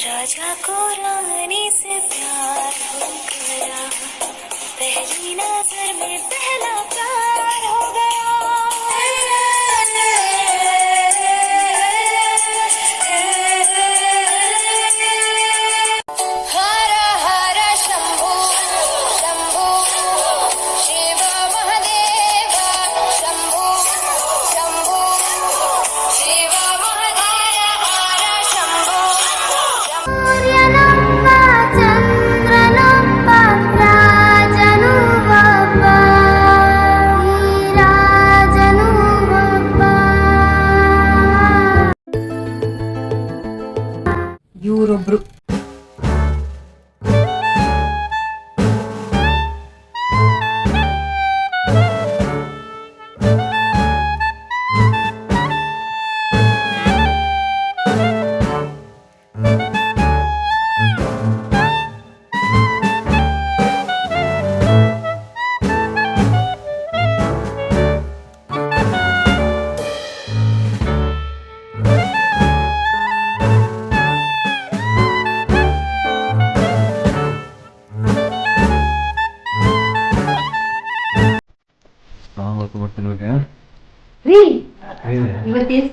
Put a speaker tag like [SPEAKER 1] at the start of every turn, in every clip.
[SPEAKER 1] राजा को रानी से प्यार हो गया। पहली नज़र में पहला प्यार हो गया।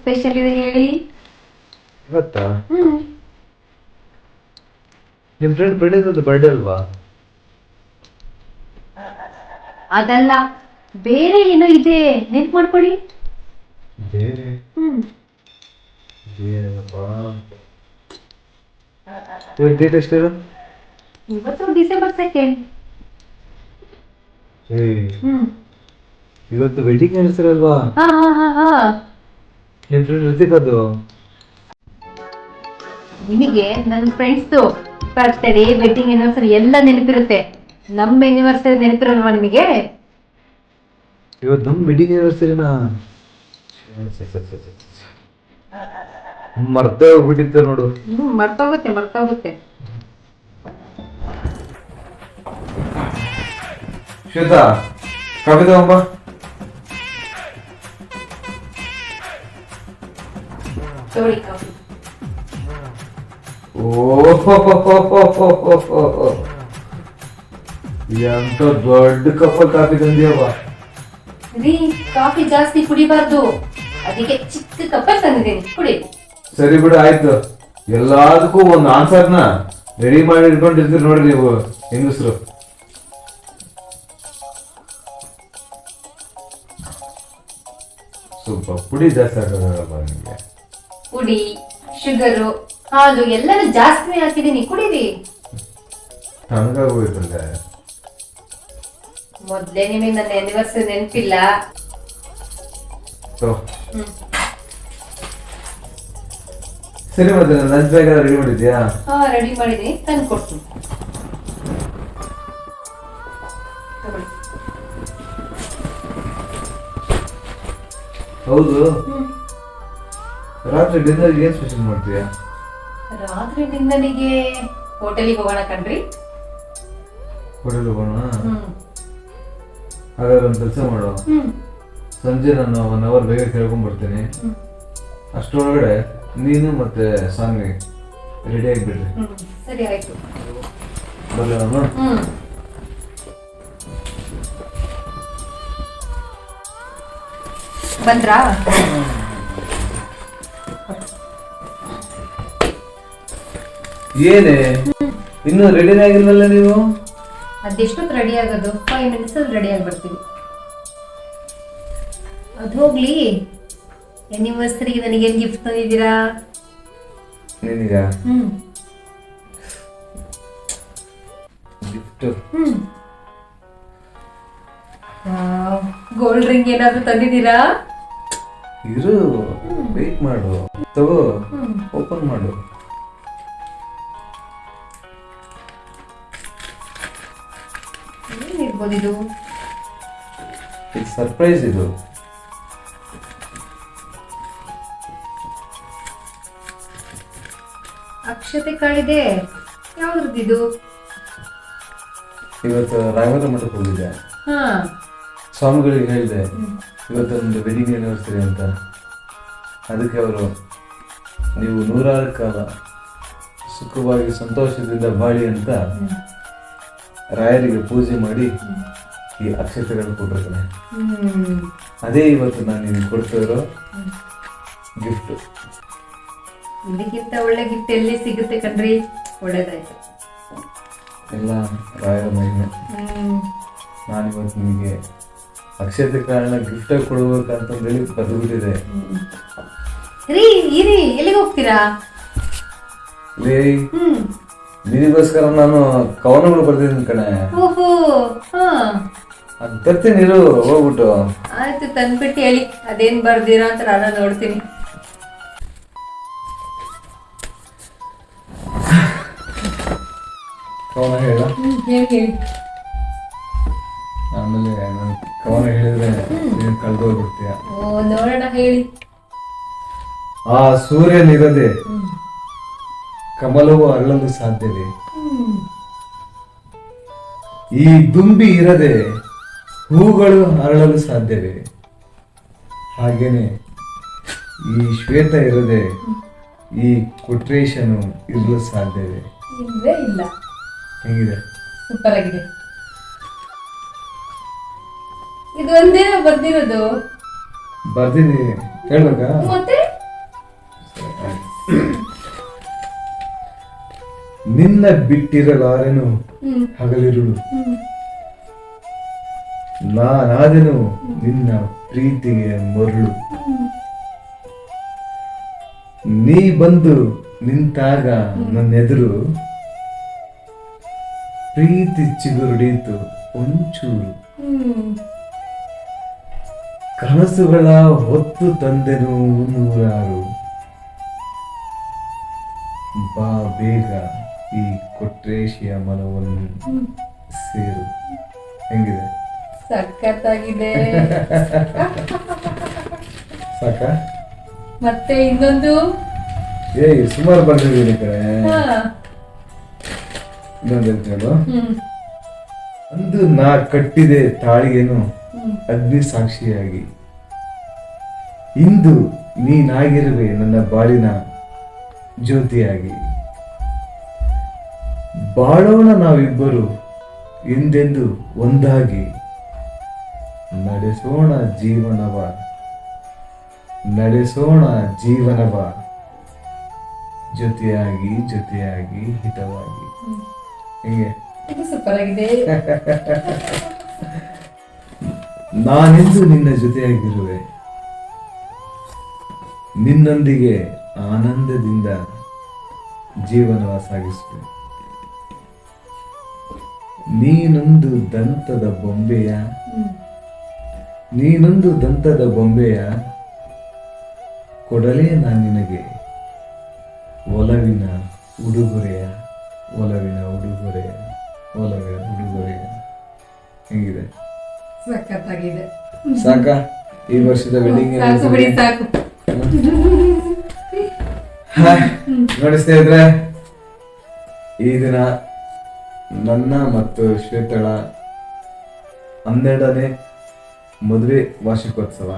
[SPEAKER 2] ಸ್ಪೆಷಲ್ ಇದೆ ಹೇಳಿ?
[SPEAKER 3] ಇವತ್ತಾ? ನಿಮ್ ಫ್ರೆಂಡ್ ಪ್ರಣೀತದ್ದು ಬರ್ಡೇ ಅಲ್ವಾ?
[SPEAKER 2] ಅದಲ್ಲ ಬೇರೆ ಏನೋ ಇದೆ. ನೆನ್ಪು ಮಾಡ್ಕೊಡಿ.
[SPEAKER 3] ಬೇರೆ?
[SPEAKER 2] ಹ್ಮ್.
[SPEAKER 3] ಬೇರೆನಪ್ಪ ಇವತ್ತು ಡೇಟ್ ಎಷ್ಟಿರು
[SPEAKER 2] ಇವತ್ತು ಡಿಸೆಂಬರ್ ಸೆಕೆಂಡ್
[SPEAKER 3] ಏಯ್.
[SPEAKER 2] ಹ್ಮ್.
[SPEAKER 3] ಇವತ್ತು ವೆಡ್ಡಿಂಗ್ ಆನಿವರ್ಸರಿ ಅಲ್ವಾ
[SPEAKER 2] ಹಾ ಹಾ ಹಾ ಹಾ.
[SPEAKER 3] ಋತಿಕ್ ಅದು
[SPEAKER 2] ನಿಮಗೆ ನನ್ನ ಫ್ರೆಂಡ್ಸ್ದು ಬರ್ತಡೇ ವೆಡ್ಡಿಂಗ್ ಆನಿವರ್ಸರಿ ಎಲ್ಲ ನೆನಪಿರುತ್ತೆ. ನಮ್ಮ ಆನಿವರ್ಸರಿ ನೆನಪಿರಲ್ವಾ ನಿಮಗೆ?
[SPEAKER 3] ಇವತ್ತು ನಮ್ಮ ವೆಡ್ಡಿಂಗ್ ಆನಿವರ್ಸರಿನಾ ಮರ್ತೇ ಹೋಗ್ಬಿಟ್ಟಿತ್ತು ನೋಡು.
[SPEAKER 2] ಹ್ಮ್ ಮರ್ತೋಗುತ್ತೆ ಮರ್ತೋಗುತ್ತೆ.
[SPEAKER 3] ಶ್ವೇತಾ ಕಾಫಿ ತಗೊಂಬ
[SPEAKER 2] ತಗೊಳ್ಳಿ ಕಾಫಿ
[SPEAKER 3] ಓ ಎಂತ ದೊಡ್ಡ ಕಪ್ಪ ಕಾಫಿ ತಂದಿಯವ್ವ
[SPEAKER 2] ರೀ ಕಾಫಿ ಜಾಸ್ತಿ ಕುಡಿಬಾರ್ದು. ಅದಕ್ಕೆ ಚಿಕ್ಕ ಕಪ್ಪ ತಂದಿದ್ದೀನಿ. ಕುಡಿ.
[SPEAKER 3] ಸರಿ ಬಿಡು ಆಯ್ತು. ಎಲ್ಲದಕ್ಕೂ ಒಂದು ಆನ್ಸರ್ನ ರೆಡಿ ಮಾಡಿ ಇಟ್ಕೊಂಡಿರ್ತೀರಿ ನೋಡಿ ನೀವು ಹೆಂಗಸ್ರು. ಸ್ವಲ್ಪ ಪುಡಿ ಜಾಸ್ತಿ ಹಾಕೋದಲ್ಲ ನಿಮಗೆ
[SPEAKER 2] ಪುಡಿ ಶುಗರು ಹಾಲು ಎಲ್ಲನೂ ಜಾಸ್ತಿ ಹಾಕಿದೀನಿ ಕುಡೀರಿ.
[SPEAKER 3] ತಣ್ಣಗಾಗೋಯ್ತಲ್ಲ
[SPEAKER 2] ಮೊದ್ಲೇ ನಿಮಗೆ ನನ್ನ ಆನಿವರ್ಸರಿ ನೆನಪಿಲ್ಲ.
[SPEAKER 3] ಸರಿ ಮತ್ತೆ ಲಂಚ್ ಬ್ಯಾಗ್ ರೆಡಿ ಮಾಡಿದ್ಯಾ?
[SPEAKER 2] ಹಾ ರೆಡಿ ಮಾಡಿದೀನಿ ತಂದು ಕೊಡ್ತೀನಿ.
[SPEAKER 3] ಹೌದು. ರಾತ್ರಿ ಡಿನ್ನರ್ ಏನ್ ಸ್ಪೆಷಲ್ ಮಾಡ್ತೀಯಾ?
[SPEAKER 2] ರಾತ್ರಿ ಡಿನ್ನರಿಗೆ ಹೋಟೆಲಿಗೆ ಹೋಗೋಣ ಕಣ್ರಿ.
[SPEAKER 3] ಹೋಟೆಲ್ ಹೋಗೋಣ? ಹಾಗಾದ್ರೆ ಒಂದು ಕೆಲಸ ಮಾಡು. ಸಂಜೆ ನಾನು ಒನ್ ಅವರ್ ಬೇಗ ಕೇಳ್ಕೊಂಡ್ ಬರ್ತೀನಿ. ಅಷ್ಟರೊಳಗಡೆ ನೀನು ಮತ್ತೆ ಸಾನ್ವಿ ರೆಡಿ ಆಗಿಬಿಡ್ರಿ.
[SPEAKER 2] ಸರಿ ಆಯ್ತು. ಬಂದ್ರಾ?
[SPEAKER 3] ಏನೇ? ಇನ್ನು ರೆಡಿನೇ ಆಗಿಲ್ವಲ್ಲ ನೀವು?
[SPEAKER 2] ಅದೆಷ್ಟೊತ್ತು ರೆಡಿ ಆಗೋದು? ಫೈವ್ ಮಿನಿಟ್ಸ್ ಅಲ್ಲಿ ರೆಡಿ ಆಗಿ ಬರ್ತೀವಿ ಅದು ಹೋಗ್ಲಿ. ಆನಿವರ್ಸರಿಗೆ ನನಗೇನು ಗಿಫ್ಟ್ ತಂದಿದ್ದೀರಾ?
[SPEAKER 3] ನೀನೀಗ?
[SPEAKER 2] ಹ್ಮ್.
[SPEAKER 3] ಗಿಫ್ಟ್
[SPEAKER 2] ಹ್ಮ್. ಗೋಲ್ಡ್ ರಿಂಗ್ ಏನಾದ್ರೂ ತಂದಿದ್ದೀರಾ?
[SPEAKER 3] ಇರು. ವೇಟ್ ಮಾಡು. ತಗೋ. ಓಪನ್ ಮಾಡು.
[SPEAKER 2] ಏನಿರ್ಬೋದು ಇದು
[SPEAKER 3] ಇದು ಸರ್ಪ್ರೈಸ್ ಇದು.
[SPEAKER 2] ಅಕ್ಷತೆ ಕಾಳಿದೆ. ಇದು?
[SPEAKER 3] ಇವತ್ತು ರಾಘವೇಂದ್ರ ಮಠಕ್ಕೆ ಹೋಗಿದ್ದೆ.
[SPEAKER 2] ಹಾ.
[SPEAKER 3] ಸ್ವಾಮಿಗಳಿಗೆ ಹೇಳಿದೆ ಇವತ್ತು ಒಂದು ವೆಡ್ಡಿಂಗ್ ಆನಿವರ್ಸರಿ ಅಂತ. ಅದಕ್ಕೆ ಅವರು ನೀವು ನೂರಾರು ಕಾಲ ಸುಖವಾಗಿ ಸಂತೋಷದಿಂದ ಬಾಳಿ ಅಂತ ರಾಯರಿಗೆ ಪೂಜೆ ಮಾಡಿ ಈ ಅಕ್ಷತೆಗಳನ್ನು ಕೊಟ್ಟಿರ್ತಾನೆ. ಅದೇ ಇವತ್ತು ನಾನು ನಿಮ್ಗೆ ಕೊಡ್ತಿರೋದು ಗಿಫ್ಟ್
[SPEAKER 2] ಇದಕ್ಕಿಂತ ಒಳ್ಳೆ ಗಿಫ್ಟ್ ಎಲ್ಲಿ ಸಿಗುತ್ತೆ ಕಣ್ರಿ? ಒಳ್ಳೇದಾಯ್ತು.
[SPEAKER 3] ಎಲ್ಲ ರಾಯರ ಮಹಿಮೆ.
[SPEAKER 2] ನಾನು
[SPEAKER 3] ಇವತ್ತು ನಿಮಗೆ ಅಕ್ಷತೆ ಕಾರಣ ಗಿಫ್ಟ್ ಕೊಡ್ಬೇಕಂತಂದೇಳಿ ಬದುಕಿದೆ
[SPEAKER 2] ರೀ ಇರಿ ಎಲ್ಲಿಗೆ ಹೋಗ್ತೀರಾ
[SPEAKER 3] ಲೇ ನಿನಗೋಸ್ಕರ ನಾನು ಕವನಗಳು ಬರ್ದಿದ್ದೀನಿ ಕಣೆ.
[SPEAKER 2] ಓಹೋ ಹಾ.
[SPEAKER 3] ಅದು ತರ್ತೀನಿ ಇರು ಹೋಗ್ಬಿಟ್ಟು.
[SPEAKER 2] ಆಯ್ತು ತಂದ್ಬಿಟ್ಟು ಹೇಳಿ. ಅದೇನ್ ಬರ್ದಿರಾ ಅಂತ ನಾನು ನೋಡ್ತೀನಿ.
[SPEAKER 3] ಕವನ ಹೇಳ.
[SPEAKER 2] ಹ್ಮ್ ಹೇಳಿ ಹೇಳಿ.
[SPEAKER 3] ಆಮೇಲೆ ನಾನು ಕವನ ಹೇಳಿದ್ರೆ ನೀನು ಕಳ್ದೋಗ್ಬಿಡ್ತೀಯ.
[SPEAKER 2] ಓ ನೋಡೋಣ ಹೇಳಿ.
[SPEAKER 3] ಆ ಸೂರ್ಯನಿರದೆ ಕಮಲವು ಅರಳಲು ಸಾಧ್ಯವೇ? ಈ ದುಂಬಿ ಇರದೆ ಹೂಗಳು ಅರಳಲು ಸಾಧ್ಯವೇ? ಹಾಗೇನೆ ಈ ಶ್ವೇತ ಇರದೆ ಈ ಕೊಟ್ರೇಶನು ಇರಲು ಸಾಧ್ಯವೇ?
[SPEAKER 2] ಇಲ್ಲ.
[SPEAKER 3] ಹೇಗಿದೆ?
[SPEAKER 2] ಸೂಪರ್ ಆಗಿದೆ. ಇದು ಒಂದೇ ಬರ್ದಿರೋದು?
[SPEAKER 3] ಬರ್ದಿದ್ದೀನಿ ಹೇಳ್ಬೇಕಾ?
[SPEAKER 2] ಮತ್ತೆ?
[SPEAKER 3] ನಿನ್ನ ಬಿಟ್ಟಿರಲಾರೆನು ಹಗಲಿರುಳು. ನಾನಾದೆನು ನಿನ್ನ ಪ್ರೀತಿಗೆ ಮರುಳು. ನೀ ಬಂದು ನಿಂತಾಗ ನನ್ನೆದುರು ಪ್ರೀತಿ ಚಿಗುರುಡೀತು ಒಂಚೂರು. ಕನಸುಗಳ ಹೊತ್ತು ತಂದೆನು ನೂರಾರು. ಬಾ ಬೇಗ. ಈ ಕೊಟ್ರೇಶಿಯ ಮನವನ್ನು ಸೇರು. ಹೆಂಗಿದೆ?
[SPEAKER 2] ಸಖತ್ತಾಗಿದೆ.
[SPEAKER 3] ಸಾಕ?
[SPEAKER 2] ಮತ್ತೆ ಇನ್ನೊಂದು?
[SPEAKER 3] ಏಯ್ ಸುಮಾರು ಬರ್ತಿದ್ದೀನಿ ಕಡೆ ಇನ್ನೊಂದು
[SPEAKER 2] ಹ್ಮ್.
[SPEAKER 3] ಅಂದು ನಾ ಕಟ್ಟಿದೆ ತಾಳಿಗೆನು ಅಗ್ನಿ ಸಾಕ್ಷಿಯಾಗಿ. ಇಂದು ನೀನಾಗಿರುವೆ ನನ್ನ ಬಾಳಿನ ಜ್ಯೋತಿಯಾಗಿ. ಬಾಳೋಣ ನಾವಿಬ್ಬರು ಎಂದೆಂದು ಒಂದಾಗಿ ನಡೆಸೋಣ ಜೀವನವ. ನಡೆಸೋಣ ಜೀವನವ. ಜೊತೆಯಾಗಿ ಜೊತೆಯಾಗಿ ಹಿತವಾಗಿ. ಹೀಗೆ? ನಾನೆಂದು ನಿನ್ನ ಜೊತೆಯಾಗಿರುವೆ? ನಿನ್ನೊಂದಿಗೆ ಆನಂದದಿಂದ ಜೀವನವ ಸಾಗಿಸುವೆ. ನೀನೊಂದು ದಂತದ ಬೊಂಬೆಯ ನೀನೊಂದು ದಂತದ ಬೊಂಬೆಯ ಕೊಡಲೇ ನಾನು ನಿನಗೆ. ಒಲವಿನ ಉಡುಗೊರೆಯ ಒಲವಿನ ಉಡುಗೊರೆಯ ಒಲವಿನ ಉಡುಗೊರೆಯ. ಹೆಂಗಿದೆ?
[SPEAKER 2] ಸಖತ್ತಾಗಿದೆ
[SPEAKER 3] ಸಾಕ? ಈ ವರ್ಷದ ವೆಡ್ಡಿಂಗ್
[SPEAKER 2] ಸಾಕು ಬಿಡಿ ಸಾಕು.
[SPEAKER 3] ನೋಡಿ ಸ್ನೇಹಿತರೆ ಈ ದಿನ ನನ್ನ ಮತ್ತು ಶ್ವೇತಳ ಹನ್ನೆರಡನೇ ಮದುವೆ ವಾರ್ಷಿಕೋತ್ಸವ.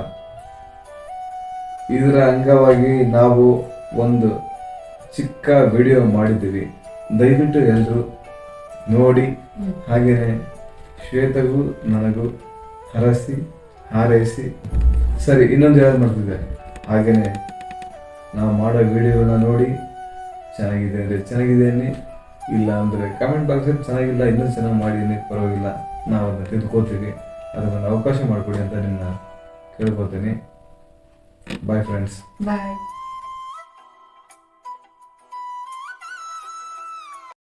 [SPEAKER 3] ಇದರ ಅಂಗವಾಗಿ ನಾವು ಒಂದು ಚಿಕ್ಕ ವಿಡಿಯೋ ಮಾಡಿದ್ದೀವಿ. ದಯವಿಟ್ಟು ಎಲ್ಲರೂ ನೋಡಿ. ಹಾಗೆಯೇ ಶ್ವೇತಗೂ ನನಗೂ ಹರಸಿ, ಹಾರೈಸಿ. ಸರಿ, ಇನ್ನೊಂದು ಯಾವ್ದು ಮಾಡ್ತಿದ್ದೆ? ಹಾಗೆಯೇ ನಾವು ಮಾಡೋ ವಿಡಿಯೋನ ನೋಡಿ. ಚೆನ್ನಾಗಿದೆ ಅಂದರೆ ಚೆನ್ನಾಗಿದೆ ಅನ್ನಿ ಇಲ್ಲ ಅಂದರೆ ಕಮೆಂಟ್ ಬಾಕ್ಸಲ್ಲಿ ಚೆನ್ನಾಗಿಲ್ಲ, ಇನ್ನೂ ಚೆನ್ನಾಗಿ ಮಾಡಿದ್ದೀನಿ ಪರವಾಗಿಲ್ಲ, ನಾವು ಅದನ್ನ ತಿದ್ಕೋತೀವಿ. ಅದಕ್ಕೊಂದು ಅವಕಾಶ ಮಾಡಿಕೊಡಿ ಅಂತ ನಿಮ್ಮನ್ನ ಕೇಳ್ಕೊತೀನಿ ಬಾಯ್ ಫ್ರೆಂಡ್ಸ್
[SPEAKER 2] ಬಾಯ್